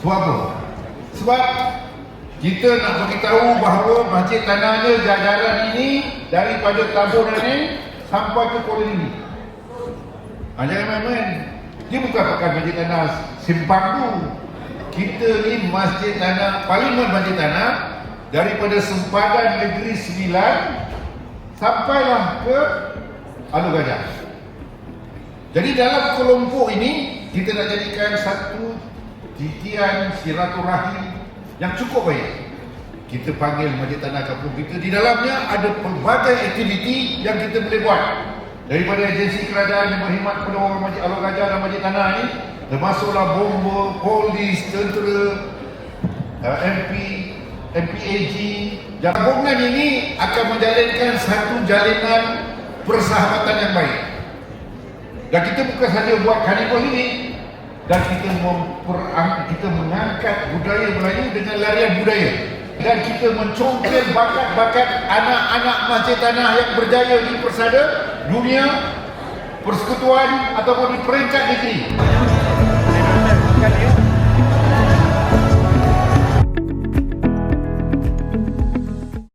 Sebab apa? Sebab kita nak beritahu bahawa Masjid Tanahnya jajaran ini daripada taburan ini sampai ke Kuala ini. Ha, jangan main-main. Dia bukan pakai Masjid Tanah simpang tu. Kita ni Masjid Tanah, Parlimen Masjid Tanah daripada sempadan Negeri Sembilan sampailah ke Alu Gajah. Jadi dalam kelompok ini kita nak jadikan satu titian silaturahim yang cukup baik. Kita panggil Masjid Tanah Kampung kita di dalamnya ada pelbagai aktiviti yang kita boleh buat. Daripada agensi kerajaan yang berkhidmat kepada orang Masjid Alor Gajah dan Masjid Tanah ini termasuklah bomba, polis, tentera, uh, MP, MPAG. Gabungan ini akan menjalinkan satu jalinan persahabatan yang baik. Dan kita bukan saja buat karnival ini dan kita memperang, kita mengangkat budaya Melayu dengan larian budaya dan kita mencongkel bakat-bakat anak-anak Masjid Tanah yang berjaya di persada dunia persekutuan ataupun di peringkat negeri.